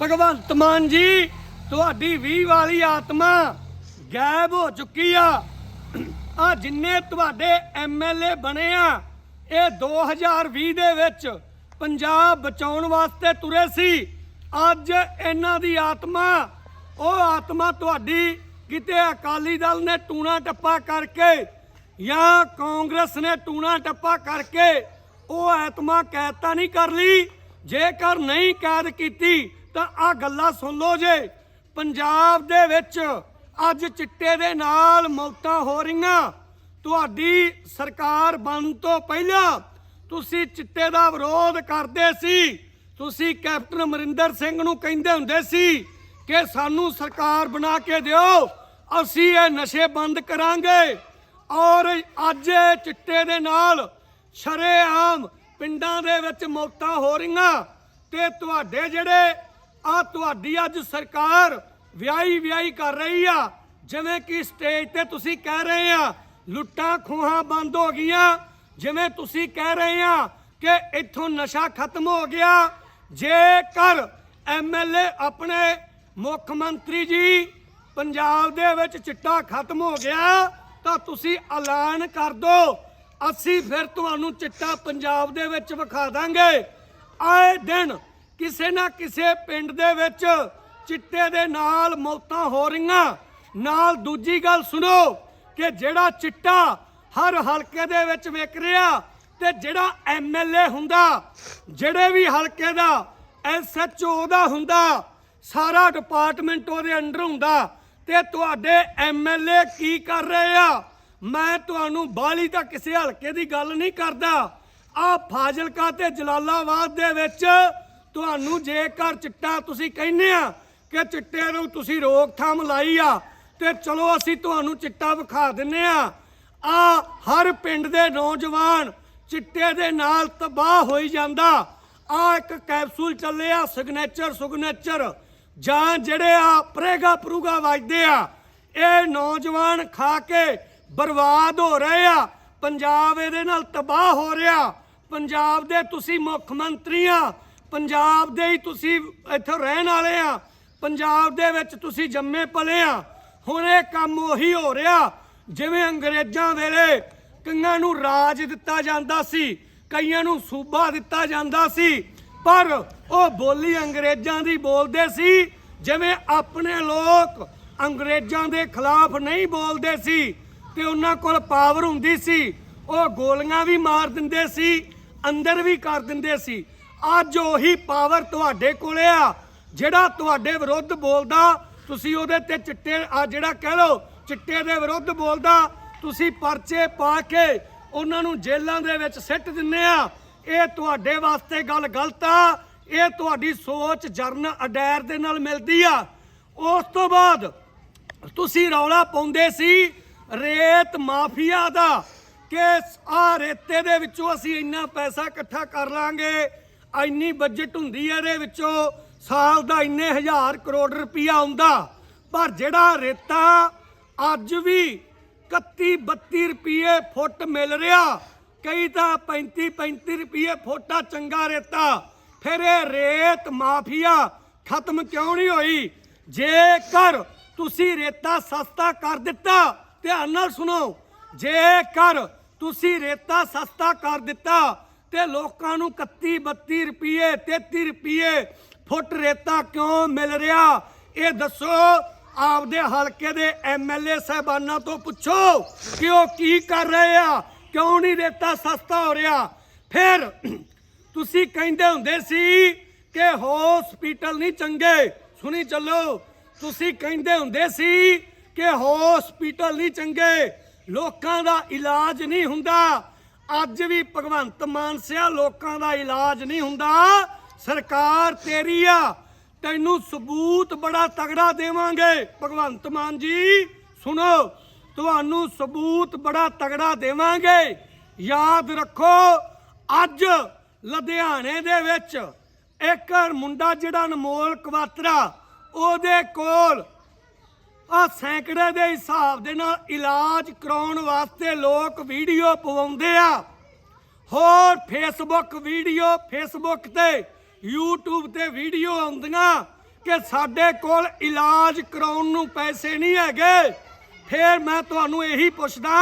ਭਗਵੰਤ ਮਾਨ ਜੀ, ਤੁਹਾਡੀ 20 ਵਾਲੀ ਆਤਮਾ ਗਾਇਬ ਹੋ ਚੁੱਕੀ ਆ। ਆ ਜਿੰਨੇ ਤੁਹਾਡੇ ਐਮਐਲਏ ਬਣੇ ਆ, ਇਹ 2020 ਦੇ ਵਿੱਚ ਪੰਜਾਬ ਬਚਾਉਣ ਵਾਸਤੇ ਤੁਰੇ ਸੀ। ਅੱਜ ਇਹਨਾਂ ਦੀ ਆਤਮਾ, ਉਹ ਆਤਮਾ ਤੁਹਾਡੀ ਕਿਤੇ ਅਕਾਲੀ ਦਲ ਨੇ ਟੂਣਾ ਟੱਪਾ ਕਰਕੇ ਜਾਂ ਕਾਂਗਰਸ ਨੇ ਟੂਣਾ ਟੱਪਾ ਕਰਕੇ ਉਹ ਆਤਮਾ ਕੈਦ ਤਾਂ ਨਹੀਂ ਕਰ ਲਈ, ਜੇਕਰ ਨਹੀਂ ਕੈਦ ਕੀਤੀ ਤਾਂ ਆ ਗੱਲਾਂ ਸੁਣ ਲਓ ਜੇ। ਪੰਜਾਬ ਦੇ ਵਿੱਚ ਅੱਜ ਚਿੱਟੇ ਦੇ ਨਾਲ ਮੌਤਾਂ ਹੋ ਰਹੀਆਂ। ਤੁਹਾਡੀ ਸਰਕਾਰ ਬਣਨ ਤੋਂ ਪਹਿਲਾਂ ਤੁਸੀਂ ਚਿੱਟੇ ਦਾ ਵਿਰੋਧ ਕਰਦੇ ਸੀ। ਤੁਸੀਂ ਕੈਪਟਨ ਅਮਰਿੰਦਰ ਸਿੰਘ ਨੂੰ ਕਹਿੰਦੇ ਹੁੰਦੇ ਸੀ ਕਿ ਸਾਨੂੰ ਸਰਕਾਰ ਬਣਾ ਕੇ ਦਿਓ, ਅਸੀਂ ਇਹ ਨਸ਼ੇ ਬੰਦ ਕਰਾਂਗੇ। ਔਰ ਅੱਜ ਇਹ ਚਿੱਟੇ ਦੇ ਨਾਲ ਸ਼ਰੇਆਮ ਪਿੰਡਾਂ ਦੇ ਵਿੱਚ ਮੌਤਾਂ ਹੋ ਰਹੀਆਂ ਤੇ ਤੁਹਾਡੇ ਜਿਹੜੇ ਆ ਤੁਹਾਡੀ ਅੱਜ ਸਰਕਾਰ ਵਿਆਹੀ ਵਿਆਹੀ ਕਰ ਰਹੀ ਆ। ਜਿਵੇਂ ਕਿ ਸਟੇਜ ਤੇ ਤੁਸੀਂ ਕਹਿ ਰਹੇ ਆ, ਲੁੱਟਾਂ ਖੋਹਾਂ ਬੰਦ ਹੋ ਗਈਆਂ। ਜਿਵੇਂ ਤੁਸੀਂ ਕਹਿ ਰਹੇ ਆ ਕਿ ਇੱਥੋਂ ਨਸ਼ਾ ਖਤਮ ਹੋ ਗਿਆ। ਜੇਕਰ ਐਮਐਲਏ ਆਪਣੇ ਮੁੱਖ ਮੰਤਰੀ ਜੀ ਪੰਜਾਬ ਦੇ ਵਿੱਚ ਚਿੱਟਾ ਖਤਮ ਹੋ ਗਿਆ, ਤਾਂ ਤੁਸੀਂ ਐਲਾਨ ਕਰ ਦਿਓ ਅਸੀਂ ਫਿਰ ਤੁਹਾਨੂੰ ਚਿੱਟਾ ਪੰਜਾਬ ਦੇ ਵਿੱਚ ਵਿਖਾ ਦਾਂਗੇ। ਆਏ ਦਿਨ ਕਿਸੇ ਨਾ ਕਿਸੇ ਪਿੰਡ ਦੇ ਵਿੱਚ ਚਿੱਟੇ ਦੇ ਨਾਲ ਮੌਤਾਂ ਹੋ ਰਹੀਆਂ। ਨਾਲ ਦੂਜੀ ਗੱਲ ਸੁਣੋ ਕਿ ਜਿਹੜਾ ਚਿੱਟਾ ਹਰ ਹਲਕੇ ਦੇ ਵਿੱਚ ਵਿਕ ਰਿਹਾ ਤੇ ਜਿਹੜਾ ਐਮਐਲਏ ਹੁੰਦਾ, ਜਿਹੜੇ ਵੀ ਹਲਕੇ ਦਾ ਐਸਐਚਓ ਦਾ ਹੁੰਦਾ, ਸਾਰਾ ਡਿਪਾਰਟਮੈਂਟ ਉਹਦੇ ਅੰਡਰ ਹੁੰਦਾ ਤੇ ਤੁਹਾਡੇ ਐਮਐਲਏ ਕੀ ਕਰ ਰਹੇ ਆ? ਮੈਂ ਤੁਹਾਨੂੰ ਬਾਲੀ ਤਾਂ ਕਿਸੇ ਹਲਕੇ ਦੀ ਗੱਲ ਨਹੀਂ ਕਰਦਾ। ਆ ਫਾਜ਼ਿਲਕਾ ਤੇ ਜਲਾਲਾਬਾਦ ਦੇ ਵਿੱਚ ਤੁਹਾਨੂੰ ਜੇਕਰ ਚਿੱਟਾ ਤੁਸੀਂ ਕਹਿੰਦੇ ਆ ਕਿ ਚਿੱਟੇ ਨੂੰ ਤੁਸੀਂ ਰੋਕਥਾਮ ਲਾਈ ਆ, ਤੇ ਚਲੋ ਅਸੀਂ ਤੁਹਾਨੂੰ ਚਿੱਟਾ ਵਿਖਾ ਦਿੰਨੇ ਆ। ਆ ਹਰ ਪਿੰਡ ਦੇ ਨੌਜਵਾਨ ਚਿੱਟੇ ਦੇ ਨਾਲ ਤਬਾਹ ਹੋਈ ਜਾਂਦਾ। ਆ ਇੱਕ ਕੈਪਸੂਲ ਚੱਲਿਆ ਸਿਗਨੇਚਰ ਸਿਗਨੇਚਰ ਜਾਂ ਜਿਹੜੇ ਆ ਪ੍ਰੇਗਾ ਪਰੂਗਾ ਵੱਜਦੇ ਆ, ਇਹ ਨੌਜਵਾਨ ਖਾ ਕੇ ਬਰਬਾਦ ਹੋ ਰਹੇ ਆ। ਪੰਜਾਬ ਇਹਦੇ ਨਾਲ ਤਬਾਹ ਹੋ ਰਿਹਾ। ਪੰਜਾਬ ਦੇ ਤੁਸੀਂ ਮੁੱਖ ਮੰਤਰੀ ਆ ਪੰਜਾਬ ਦੇ ਹੀ ਤੁਸੀਂ ਇੱਥੇ ਰਹਿਣ ਵਾਲੇ ਆ। ਪੰਜਾਬ ਦੇ ਵਿੱਚ ਤੁਸੀਂ ਜੰਮੇ ਪਲੇ ਆ। ਹੁਣ ਇਹ ਕੰਮ ਉਹੀ ਹੋ ਰਿਹਾ, ਜਿਵੇਂ ਅੰਗਰੇਜ਼ਾਂ ਵੇਲੇ ਕਈਆਂ ਨੂੰ ਰਾਜ ਦਿੱਤਾ ਜਾਂਦਾ ਸੀ, ਕਈਆਂ ਨੂੰ ਸੂਬਾ ਦਿੱਤਾ ਜਾਂਦਾ ਸੀ, ਪਰ ਉਹ ਬੋਲੀ ਅੰਗਰੇਜ਼ਾਂ ਦੀ ਬੋਲਦੇ ਸੀ, ਜਿਵੇਂ ਆਪਣੇ ਲੋਕ ਅੰਗਰੇਜ਼ਾਂ ਦੇ ਖਿਲਾਫ ਨਹੀਂ ਬੋਲਦੇ ਸੀ, ਤੇ ਉਹਨਾਂ ਕੋਲ ਪਾਵਰ ਹੁੰਦੀ ਸੀ, ਉਹ ਗੋਲੀਆਂ ਵੀ ਮਾਰ ਦਿੰਦੇ ਸੀ, ਅੰਦਰ ਵੀ ਕਰ ਦਿੰਦੇ ਸੀ। ਅੱਜ ਉਹੀ ਪਾਵਰ ਤੁਹਾਡੇ ਕੋਲੇ ਆ, ਜਿਹੜਾ ਤੁਹਾਡੇ ਵਿਰੁੱਧ ਬੋਲਦਾ, ਤੁਸੀਂ ਉਹਦੇ ਤੇ ਚਿੱਟੇ, ਆ ਜਿਹੜਾ ਕਹਿ ਲਓ, ਚਿੱਟੇ ਦੇ ਵਿਰੁੱਧ ਬੋਲਦਾ, ਤੁਸੀਂ ਪਰਚੇ ਪਾ ਕੇ ਉਹਨਾਂ ਨੂੰ ਜੇਲ੍ਹਾਂ ਦੇ ਵਿੱਚ ਸਿੱਟ ਦਿੰਨੇ ਆ। ਇਹ ਤੁਹਾਡੇ ਵਾਸਤੇ ਗੱਲ ਗਲਤ ਆ, ਇਹ ਤੁਹਾਡੀ ਸੋਚ ਜਰਨ ਅਡੈਰ ਦੇ ਨਾਲ ਮਿਲਦੀ ਆ। ਉਸ ਤੋਂ ਬਾਅਦ ਤੁਸੀਂ ਰੌਲਾ ਪਾਉਂਦੇ ਸੀ ਰੇਤ ਮਾਫੀਆ ਦਾ, ਕਿ ਆ ਰੇਤੇ ਦੇ ਵਿੱਚੋਂ ਅਸੀਂ ਇੰਨਾ ਪੈਸਾ ਇਕੱਠਾ ਕਰ ਲਾਂਗੇ ਇੰਨੀ ਬਜਟ ਹੁੰਦੀ ਹੈ ਇਹਦੇ ਵਿੱਚੋਂ, ਸਾਲ ਦਾ ਇੰਨੇ ਹਜ਼ਾਰ ਕਰੋੜ ਰੁਪਈਆ ਆਉਂਦਾ। ਪਰ ਜਿਹੜਾ ਰੇਤਾ ਅੱਜ ਵੀ 31 32 ਰੁਪਏ ਫੁੱਟ ਮਿਲ ਰਿਹਾ, ਕਈ ਤਾਂ 35 35 ਰੁਪਏ ਫੁੱਟਾ ਚੰਗਾ ਰੇਤਾ। ਫਿਰ ਇਹ ਰੇਤ ਮਾਫੀਆ ਖਤਮ ਕਿਉਂ ਨਹੀਂ ਹੋਈ? ਜੇਕਰ ਤੁਸੀਂ ਰੇਤਾ ਸਸਤਾ ਕਰ ਦਿੱਤਾ, ਧਿਆਨ ਨਾਲ ਸੁਣੋ, ਜੇਕਰ ਤੁਸੀਂ ਰੇਤਾ ਸਸਤਾ ਕਰ ਦਿੱਤਾ ਤੇ ਲੋਕਾਂ ਨੂੰ 31 32 ਰੁਪਏ 33 ਰੁਪਏ ਫੁੱਟ ਰੇਤਾ ਕਿਉਂ ਮਿਲ ਰਿਹਾ? ਇਹ ਦੱਸੋ। ਆਪਦੇ ਹਲਕੇ ਦੇ ਐਮਐਲਏ ਸਹਿਬਾਨਾਂ ਤੋਂ ਪੁੱਛੋ ਕਿ ਉਹ ਕੀ ਕਰ ਰਹੇ ਆ। ਕਿਉਂ ਨਹੀਂ ਰੇਤਾ ਸਸਤਾ ਹੋ ਰਿਹਾ? ਫਿਰ ਤੁਸੀਂ ਕਹਿੰਦੇ ਹੁੰਦੇ ਸੀ ਕਿ ਹਸਪੀਟਲ ਨਹੀਂ ਚੰਗੇ। ਸੁਣੀ ਚੱਲੋ। ਤੁਸੀਂ ਕਹਿੰਦੇ ਹੁੰਦੇ ਸੀ ਕਿ ਹਸਪੀਟਲ ਨਹੀਂ ਚੰਗੇ। ਲੋਕਾਂ ਦਾ ਇਲਾਜ ਨਹੀਂ ਹੁੰਦਾ। ਅੱਜ ਵੀ ਭਗਵੰਤ ਮਾਨ ਸਿਆ ਲੋਕਾਂ ਦਾ ਇਲਾਜ ਨਹੀਂ ਹੁੰਦਾ। ਸਰਕਾਰ ਤੇਰੀ ਆ। ਤੈਨੂੰ ਸਬੂਤ ਬੜਾ ਤਗੜਾ ਦੇਵਾਂਗੇ। ਭਗਵੰਤ ਮਾਨ ਜੀ, ਸੁਣੋ। ਤੁਹਾਨੂੰ ਸਬੂਤ ਬੜਾ ਤਗੜਾ ਦੇਵਾਂਗੇ। ਯਾਦ ਰੱਖੋ, ਅੱਜ ਲੁਧਿਆਣੇ ਦੇ ਵਿੱਚ ਇੱਕ ਮੁੰਡਾ ਜਿਹੜਾ ਅਨਮੋਲ ਕਵਾਤਰਾ, ਉਹਦੇ ਕੋਲ ਆ ਸੈਂਕੜੇ ਦੇ ਹਿਸਾਬ ਦੇ ਨਾਲ ਇਲਾਜ ਕਰਾਉਣ ਵਾਸਤੇ ਲੋਕ ਵੀਡੀਓ ਪਵਾਉਂਦੇ ਆ। ਹੋਰ ਫੇਸਬੁੱਕ ਵੀਡੀਓ ਫੇਸਬੁੱਕ ਤੇ, YouTube ਤੇ ਵੀਡੀਓ ਆਉਂਦੀਆਂ ਕਿ ਸਾਡੇ ਕੋਲ ਇਲਾਜ ਕਰਾਉਣ ਨੂੰ ਪੈਸੇ ਨਹੀਂ ਹੈਗੇ। ਫਿਰ ਮੈਂ ਤੁਹਾਨੂੰ ਇਹੀ ਪੁੱਛਦਾ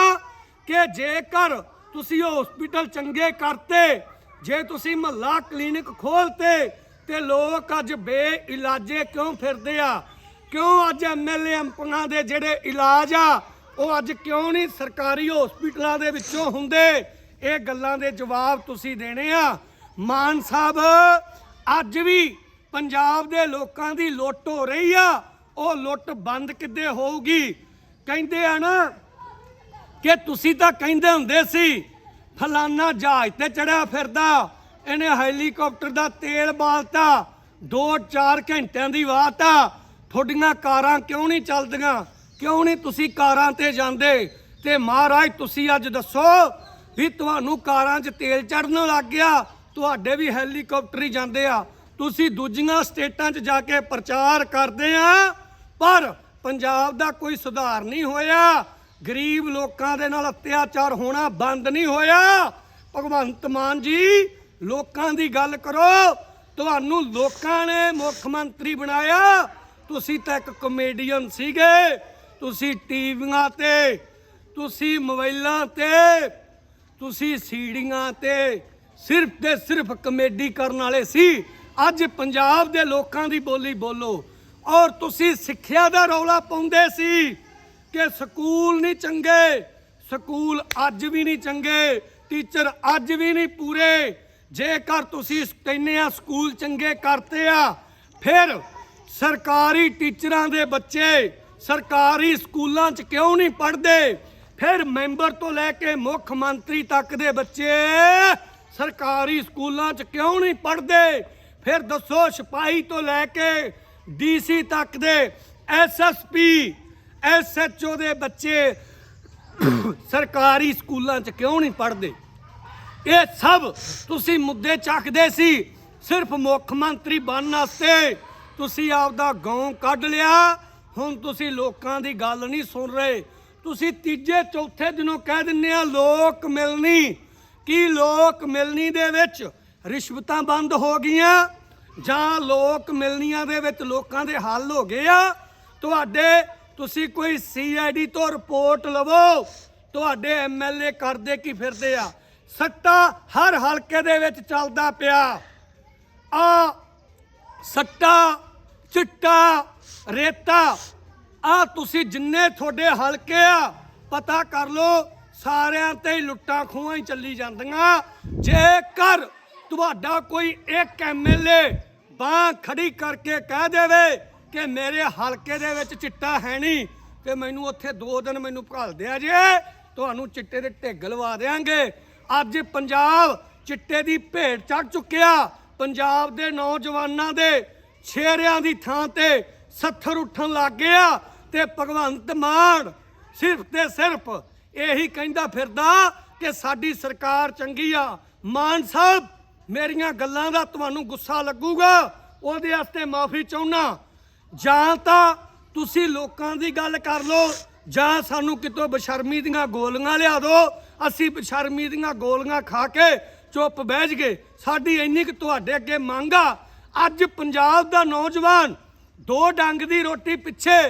ਕਿ ਜੇਕਰ ਤੁਸੀਂ ਹਸਪੀਟਲ ਚੰਗੇ ਕਰਤੇ, ਜੇ ਤੁਸੀਂ ਮਹੱਲਾ ਕਲੀਨਿਕ ਖੋਲਤੇ, ਤੇ ਲੋਕ ਅੱਜ ਬੇਇਲਾਜੇ ਕਿਉਂ ਫਿਰਦੇ ਆ? ਕਿਉਂ ਅੱਜ ਐਮਐਲਏ ਐਮਪੀਆਂ ਦੇ ਜਿਹੜੇ ਇਲਾਜ ਆ, ਉਹ ਅੱਜ ਕਿਉਂ ਨਹੀਂ ਸਰਕਾਰੀ ਹਸਪੀਟਲਾਂ ਦੇ ਵਿੱਚੋਂ ਹੁੰਦੇ? ਇਹ ਗੱਲਾਂ ਦੇ ਜਵਾਬ ਤੁਸੀਂ ਦੇਣੇ ਆ। ਮਾਨ ਸਾਹਿਬ, ਅੱਜ ਵੀ ਪੰਜਾਬ ਦੇ ਲੋਕਾਂ ਦੀ ਲੁੱਟ ਹੋ ਰਹੀ ਆ। ਉਹ ਲੁੱਟ ਬੰਦ ਕਿੱਦੇ ਹੋਊਗੀ? ਕਹਿੰਦੇ ਆ ਨਾ ਕਿ ਤੁਸੀਂ ਤਾਂ ਕਹਿੰਦੇ ਹੁੰਦੇ ਸੀ, ਫਲਾਨਾ ਜਹਾਜ਼ ਤੇ ਚੜਿਆ ਫਿਰਦਾ, ਇਹਨੇ ਹੈਲੀਕਾਪਟਰ ਦਾ ਤੇਲ ਬਾਲਤਾ 2-4 ਘੰਟਿਆਂ ਦੀ ਬਾਤ ਆ। ਤੁਹਾਡੀਆਂ ਕਾਰਾਂ ਕਿਉਂ ਨਹੀਂ ਚੱਲਦੀਆਂ? ਕਿਉਂ ਨਹੀਂ ਤੁਸੀਂ ਕਾਰਾਂ ਤੇ ਜਾਂਦੇ? ਤੇ ਮਹਾਰਾਜ, ਤੁਸੀਂ ਅੱਜ ਦੱਸੋ ਵੀ ਤੁਹਾਨੂੰ ਕਾਰਾਂ 'ਚ ਤੇਲ ਚੜਨ ਲੱਗ ਗਿਆ। ਤੁਹਾਡੇ ਵੀ ਹੈਲੀਕਾਪਟਰ ਹੀ ਜਾਂਦੇ ਆ। ਤੁਸੀਂ ਦੂਜੀਆਂ ਸਟੇਟਾਂ 'ਚ ਜਾ ਕੇ ਪ੍ਰਚਾਰ ਕਰਦੇ ਆ, ਪਰ ਪੰਜਾਬ ਦਾ ਕੋਈ ਸੁਧਾਰ ਨਹੀਂ ਹੋਇਆ। ਗਰੀਬ ਲੋਕਾਂ ਦੇ ਨਾਲ ਅਤਿਆਚਾਰ ਹੋਣਾ ਬੰਦ ਨਹੀਂ ਹੋਇਆ। ਭਗਵੰਤ ਮਾਨ ਜੀ, ਲੋਕਾਂ ਦੀ ਗੱਲ ਕਰੋ। ਤੁਹਾਨੂੰ ਲੋਕਾਂ ਨੇ ਮੁੱਖ ਮੰਤਰੀ ਬਣਾਇਆ। ਤੁਸੀਂ ਤਾਂ ਇੱਕ ਕਮੇਡੀਅਨ ਸੀਗੇ, ਤੁਸੀਂ ਟੀਵੀਆਂ ਤੇ, ਤੁਸੀਂ ਮੋਬਾਈਲਾਂ ਤੇ, ਤੁਸੀਂ ਸੀੜੀਆਂ ਤੇ, ਸਿਰਫ ਤੇ ਸਿਰਫ ਕਮੇਡੀ ਕਰਨ ਵਾਲੇ ਸੀ। ਅੱਜ ਪੰਜਾਬ ਦੇ ਲੋਕਾਂ ਦੀ ਬੋਲੀ ਬੋਲੋ। ਔਰ ਤੁਸੀਂ ਸਿੱਖਿਆ ਦਾ ਰੌਲਾ ਪਾਉਂਦੇ ਸੀ ਕਿ ਸਕੂਲ ਨਹੀਂ ਚੰਗੇ, ਸਕੂਲ ਅੱਜ ਵੀ ਨਹੀਂ ਚੰਗੇ, ਟੀਚਰ ਅੱਜ ਵੀ ਨਹੀਂ ਪੂਰੇ। ਜੇਕਰ ਤੁਸੀਂ ਕਹਿੰਦੇ ਆ ਸਕੂਲ ਚੰਗੇ ਕਰਤੇ ਆ, ਫਿਰ ਸਰਕਾਰੀ ਟੀਚਰਾਂ ਦੇ ਬੱਚੇ ਸਰਕਾਰੀ ਸਕੂਲਾਂ 'ਚ ਕਿਉਂ ਨਹੀਂ ਪੜ੍ਹਦੇ? ਫਿਰ ਮੈਂਬਰ ਤੋਂ ਲੈ ਕੇ ਮੁੱਖ ਮੰਤਰੀ ਤੱਕ ਦੇ ਬੱਚੇ ਸਰਕਾਰੀ ਸਕੂਲਾਂ 'ਚ ਕਿਉਂ ਨਹੀਂ ਪੜ੍ਹਦੇ? ਫਿਰ ਦੱਸੋ ਸਿਪਾਹੀ ਤੋਂ ਲੈ ਕੇ ਡੀਸੀ ਤੱਕ ਦੇ ਐਸਐਸਪੀ ਐਸਐਚਓ ਦੇ ਬੱਚੇ ਸਰਕਾਰੀ ਸਕੂਲਾਂ 'ਚ ਕਿਉਂ ਨਹੀਂ ਪੜ੍ਹਦੇ? ਇਹ ਸਭ ਤੁਸੀਂ ਮੁੱਦੇ ਚੱਕਦੇ ਸੀ। ਸਿਰਫ ਮੁੱਖ ਮੰਤਰੀ ਬਣਨ ਵਾਸਤੇ ਤੁਸੀਂ ਆਪਦਾ ਗਾਉਂ ਕੱਢ ਲਿਆ। ਹੁਣ ਤੁਸੀਂ ਲੋਕਾਂ ਦੀ ਗੱਲ ਨਹੀਂ ਸੁਣ ਰਹੇ। ਤੁਸੀਂ ਤੀਜੇ, ਚੌਥੇ ਦਿਨੋਂ ਕਹਿ ਦਿੰਦੇ ਆ, ਲੋਕ ਮਿਲਣੀ। ਕੀ ਲੋਕ ਮਿਲਣੀ ਦੇ ਵਿੱਚ ਰਿਸ਼ਵਤਾਂ ਬੰਦ ਹੋ ਗਈਆਂ? ਜਾਂ ਲੋਕ ਮਿਲਣੀਆਂ ਦੇ ਵਿੱਚ ਲੋਕਾਂ ਦੇ ਹੱਲ ਹੋ ਗਏ ਆ? ਤੁਹਾਡੇ, ਤੁਸੀਂ ਕੋਈ ਸੀਆਈਡੀ ਤੋਂ ਰਿਪੋਰਟ ਲਵੋ? ਤੁਹਾਡੇ ਐਮਐਲਏ ਕਰਦੇ ਕੀ ਫਿਰਦੇ ਆ? ਸੱਟਾ ਹਰ ਹਲਕੇ ਦੇ ਵਿੱਚ ਚੱਲਦਾ ਪਿਆ। ਆ ਸੱਟਾ ਚਿੱਟਾ, ਰੇਤਾ, ਆ ਤੁਸੀਂ ਜਿੰਨੇ ਤੁਹਾਡੇ ਹਲਕੇ ਆ, ਪਤਾ ਕਰ ਲਓ, ਸਾਰਿਆਂ ਤੇ ਹੀ ਲੁੱਟਾਂ ਖੋਹਾਂ ਹੀ ਚੱਲੀ ਜਾਂਦੀਆਂ। ਜੇਕਰ ਤੁਹਾਡਾ ਕੋਈ ਇੱਕ ਐਮਐਲਏ ਬਾਹ ਖੜੀ ਕਰਕੇ ਕਹਿ ਦੇਵੇ ਕਿ ਮੇਰੇ ਹਲਕੇ ਦੇ ਵਿੱਚ ਚਿੱਟਾ ਹੈ ਨਹੀਂ, ਤੇ ਮੈਨੂੰ ਉੱਥੇ ਦੋ ਦਿਨ ਮੈਨੂੰ ਭਾਲ ਦਿਆ ਜੇ, ਤੁਹਾਨੂੰ ਚਿੱਟੇ ਦੇ ਢਿੱਗ ਲਵਾ ਦੇਾਂਗੇ ਅੱਜ ਪੰਜਾਬ ਚਿੱਟੇ ਦੀ ਭੇਟ ਚੜ ਚੁੱਕਿਆ, ਪੰਜਾਬ ਦੇ ਨੌਜਵਾਨਾਂ ਦੇ ਛੇਰਿਆਂ ਦੀ ਥਾਂ ਤੇ ਸੱਥਰ ਉੱਠਣ ਲੱਗ ਗਿਆ ਤੇ ਭਗਵੰਤ ਮਾਨ ਸਿਰਫ ਤੇ ਸਿਰਫ ਇਹੀ ਕਹਿੰਦਾ ਫਿਰਦਾ ਕਿ ਸਾਡੀ ਸਰਕਾਰ ਚੰਗੀ ਆ। ਮਾਨ ਸਾਹਿਬ, ਮੇਰੀਆਂ ਗੱਲਾਂ ਦਾ ਤੁਹਾਨੂੰ ਗੁੱਸਾ ਲੱਗੂਗਾ, ਉਹਦੇ ਵਾਸਤੇ ਮਾਫੀ ਚਾਹੁੰਨਾ। ਜਾਂ ਤਾਂ ਤੁਸੀਂ ਲੋਕਾਂ ਦੀ ਗੱਲ ਕਰ ਲਓ, ਜਾਂ ਸਾਨੂੰ ਕਿਤੋਂ ਬਸ਼ਰਮੀ ਦੀਆਂ ਗੋਲੀਆਂ ਲਿਆ ਦਿਓ। ਅਸੀਂ ਬਸ਼ਰਮੀ ਦੀਆਂ ਗੋਲੀਆਂ ਖਾ ਕੇ ਚੁੱਪ ਬਹਿ ਜਗੇ ਸਾਡੀ ਇੰਨੀ ਕਿ ਤੁਹਾਡੇ ਅੱਗੇ ਮੰਗ ਆ ਅੱਜ ਪੰਜਾਬ ਦਾ ਨੌਜਵਾਨ, ਦੋ ਡੰਗ ਦੀ ਰੋਟੀ ਪਿੱਛੇ।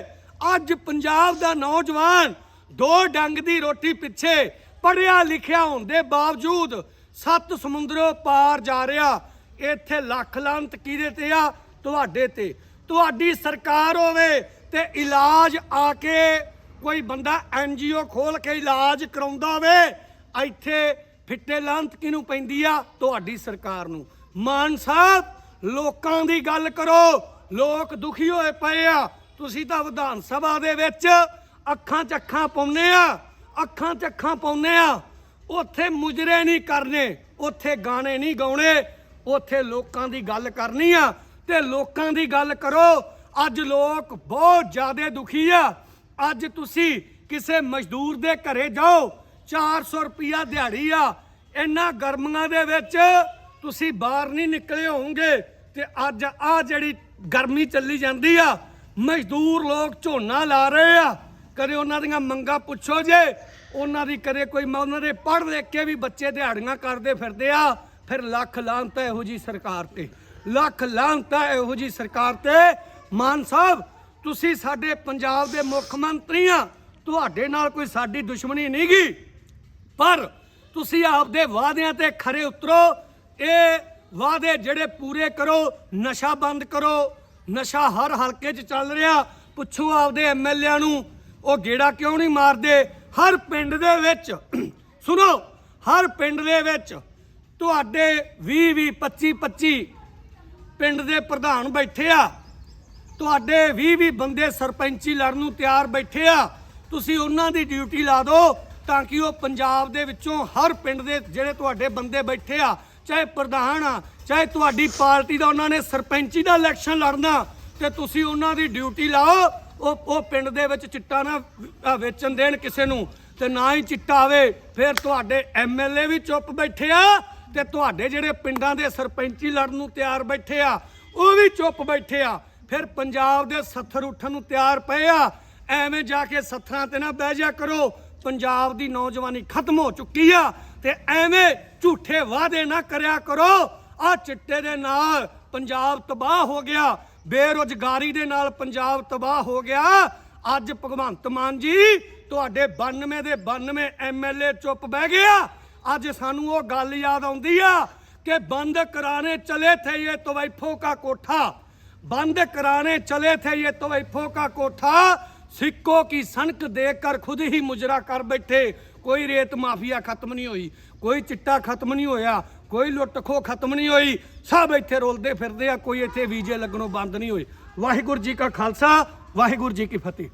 ਅੱਜ ਪੰਜਾਬ ਦਾ ਨੌਜਵਾਨ, ਦੋ ਡੰਗ ਦੀ ਰੋਟੀ ਪਿੱਛੇ। ਪੜਿਆ ਲਿਖਿਆ ਹੋਣ ਦੇ ਬਾਵਜੂਦ ਸੱਤ ਸਮੁੰਦਰੋਂ ਪਾਰ ਜਾ ਰਿਹਾ। ਇੱਥੇ ਲੱਖ ਲਾਂਤ ਕਿਹਦੇ ਤੇ ਆ? ਤੁਹਾਡੇ ਤੇ। ਤੁਹਾਡੀ ਸਰਕਾਰ ਹੋਵੇ ਤੇ ਇਲਾਜ ਆ ਕੇ ਕੋਈ ਬੰਦਾ ਐਨਜੀਓ ਖੋਲ ਕੇ ਇਲਾਜ ਕਰਾਉਂਦਾ ਹੋਵੇ, ਇੱਥੇ ਫਿੱਟੇ ਲਾਂਤ ਕਿਹਨੂੰ ਪੈਂਦੀ ਆ? ਤੁਹਾਡੀ ਸਰਕਾਰ ਨੂੰ। ਮਾਨ ਸਾਹਿਬ ਲੋਕਾਂ ਦੀ ਗੱਲ ਕਰੋ। ਲੋਕ ਦੁਖੀ ਹੋਏ ਪਏ ਆ। ਤੁਸੀਂ ਤਾਂ ਵਿਧਾਨ ਸਭਾ ਦੇ ਵਿੱਚ ਅੱਖਾਂ 'ਚ ਅੱਖਾਂ ਪਾਉਂਦੇ ਆ। ਅੱਖਾਂ 'ਚ ਅੱਖਾਂ ਪਾਉਂਦੇ ਆ। ਉੱਥੇ ਮੁਜਰੇ ਨਹੀਂ ਕਰਨੇ, ਉੱਥੇ ਗਾਣੇ ਨਹੀਂ ਗਾਉਣੇ, ਉੱਥੇ ਲੋਕਾਂ ਦੀ ਗੱਲ ਕਰਨੀ ਆ। ਤੇ ਲੋਕਾਂ ਦੀ ਗੱਲ ਕਰੋ, ਅੱਜ ਲੋਕ ਬਹੁਤ ਜ਼ਿਆਦਾ ਦੁਖੀ ਆ। ਅੱਜ ਤੁਸੀਂ ਕਿਸੇ ਮਜ਼ਦੂਰ ਦੇ ਘਰੇ ਜਾਓ 400 ਰੁਪਿਆ ਦਿਹਾੜੀ ਆ। ਇੰਨਾ ਗਰਮੀਆਂ ਦੇ ਵਿੱਚ ਤੁਸੀਂ ਬਾਹਰ ਨਹੀਂ ਨਿਕਲੇ ਹੋਵੋਗੇ ਤੇ ਅੱਜ ਆ ਜਿਹੜੀ ਗਰਮੀ ਚੱਲੀ ਜਾਂਦੀ ਆ, ਮਜ਼ਦੂਰ ਲੋਕ ਝੋਨਾ ਲਾ ਰਹੇ ਆ। ਕਦੇ ਉਹਨਾਂ ਦੀਆਂ ਮੰਗਾਂ ਪੁੱਛੋ ਜੇ, ਉਹਨਾਂ ਦੀ ਕਦੇ ਕੋਈ ਉਹਨਾਂ ਦੇ ਪੜ੍ਹ ਲਿਖ ਕੇ ਵੀ ਬੱਚੇ ਦਿਹਾੜੀਆਂ ਕਰਦੇ ਫਿਰਦੇ ਆ, ਫਿਰ ਲੱਖ ਲਾਂਤ ਇਹੋ ਜੀ ਸਰਕਾਰ ਤੇ। ਲੱਖ ਲਾਂਤ ਇਹੋ ਜੀ ਸਰਕਾਰ ਤੇ। ਮਾਨ ਸਾਹਿਬ, ਤੁਸੀਂ ਸਾਡੇ ਪੰਜਾਬ ਦੇ ਮੁੱਖ ਮੰਤਰੀ ਆ, ਤੁਹਾਡੇ ਨਾਲ ਕੋਈ ਸਾਡੀ ਦੁਸ਼ਮਣੀ ਨਹੀਂ ਗੀ ਪਰ ਤੁਸੀਂ ਆਪਦੇ ਵਾਅਦਿਆਂ ਤੇ ਖਰੇ ਉਤਰੋ ਇਹ ਵਾਅਦੇ ਜਿਹੜੇ ਪੂਰੇ ਕਰੋ, ਨਸ਼ਾ ਬੰਦ ਕਰੋ, ਨਸ਼ਾ ਹਰ ਹਲਕੇ 'ਚ ਚੱਲ ਰਿਹਾ। ਪੁੱਛੋ ਆਪਦੇ ਐਮਐਲਏਆਂ ਨੂੰ, ਉਹ ਗੇੜਾ ਕਿਉਂ ਨਹੀਂ ਮਾਰਦੇ? ਹਰ ਪਿੰਡ ਦੇ ਵਿੱਚ, ਸੁਣੋ, ਹਰ ਪਿੰਡ ਦੇ ਵਿੱਚ ਤੁਹਾਡੇ 20 20 25 25 ਪਿੰਡ ਦੇ ਪ੍ਰਧਾਨ ਬੈਠੇ ਆ। ਤੁਹਾਡੇ 20 20 ਬੰਦੇ ਸਰਪੰਚੀ ਲੜਨ ਨੂੰ ਤਿਆਰ ਬੈਠੇ ਆ। ਤੁਸੀਂ ਉਹਨਾਂ ਦੀ ਡਿਊਟੀ ਲਾ ਦਿਓ ਤਾਂ ਕਿ ਉਹ ਪੰਜਾਬ ਦੇ ਵਿੱਚੋਂ ਹਰ ਪਿੰਡ ਦੇ ਜਿਹੜੇ ਤੁਹਾਡੇ ਬੰਦੇ ਬੈਠੇ ਆ ਚਾਹੇ ਪ੍ਰਧਾਨ ਆ, ਚਾਹੇ ਤੁਹਾਡੀ ਪਾਰਟੀ ਦਾ, ਉਹਨਾਂ ਨੇ ਸਰਪੰਚੀ ਦਾ ਇਲੈਕਸ਼ਨ ਲੜਨਾ। ਤੇ ਤੁਸੀਂ ਉਹਨਾਂ ਦੀ ਡਿਊਟੀ ਲਾਓ, ਉਹ ਉਹ ਪਿੰਡ ਦੇ ਵਿੱਚ ਚਿੱਟਾ ਨਾ ਵੇਚਣ ਦੇਣ ਕਿਸੇ ਨੂੰ। ਤੇ ਨਾ ਹੀ ਚਿੱਟਾ ਆਵੇ, ਫਿਰ ਤੁਹਾਡੇ ਐਮਐਲਏ ਵੀ ਚੁੱਪ ਬੈਠੇ ਆ, ਤੇ ਤੁਹਾਡੇ ਜਿਹੜੇ ਪਿੰਡਾਂ ਦੇ ਸਰਪੰਚੀ ਲੜਨ ਨੂੰ ਤਿਆਰ ਬੈਠੇ ਆ, ਉਹ ਵੀ ਚੁੱਪ ਬੈਠੇ ਆ। ਫਿਰ ਪੰਜਾਬ ਦੇ ਸੱਥਰ ਉੱਠਣ ਨੂੰ ਤਿਆਰ ਪਏ ਆ। ਐਵੇਂ ਜਾ ਕੇ ਸੱਥਰਾਂ ਤੇ ਨਾ ਬਹਿ ਜਾ ਕਰੋ। ਪੰਜਾਬ ਦੀ ਨੌਜਵਾਨੀ ਖਤਮ ਹੋ ਚੁੱਕੀ ਆ, ਤੇ ਐਵੇਂ ਝੂਠੇ ਵਾਅਦੇ ਨਾ ਕਰਿਆ ਕਰੋ ਆ ਚਿੱਟੇ ਦੇ ਨਾਲ ਪੰਜਾਬ ਤਬਾਹ ਹੋ ਗਿਆ ਬੇਰੁਜ਼ਗਾਰੀ ਦੇ ਨਾਲ ਪੰਜਾਬ ਤਬਾਹ ਹੋ ਗਿਆ ਅੱਜ ਭਗਵੰਤ ਮਾਨ ਜੀ ਤੁਹਾਡੇ 92 ਦੇ 92 ਐਮਐਲਏ ਚੁੱਪ ਬਹਿ ਗਏ ਆ ਅੱਜ ਸਾਨੂੰ ਉਹ ਗੱਲ ਯਾਦ ਆਉਂਦੀ ਆ ਕਿ ਬੰਦ ਕਰਾਣੇ ਚਲੇ ਥੇ ਇਹ ਤਵੈਫੋ ਕਾ ਕੋਠਾ बंद कराने चले थे ये तवैफों का कोठा सिक्कों की सनक देकर खुद ही मुजरा कर बैठे ਕੋਈ ਰੇਤ ਮਾਫੀਆ ਖਤਮ ਨਹੀਂ ਹੋਈ, ਕੋਈ ਚਿੱਟਾ ਖਤਮ ਨਹੀਂ ਹੋਇਆ, ਕੋਈ ਲੁੱਟ ਖੋ ਖਤਮ ਨਹੀਂ ਹੋਈ, ਸਭ ਇੱਥੇ ਰੋਲਦੇ ਫਿਰਦੇ ਆ, ਕੋਈ ਇੱਥੇ ਵੀਜ਼ੇ ਲੱਗਣੋਂ ਬੰਦ ਨਹੀਂ ਹੋਏ ਵਾਹਿਗੁਰੂ ਜੀ ਕਾ ਖਾਲਸਾ, ਵਾਹਿਗੁਰੂ ਜੀ ਕੀ ਫਤਿਹ।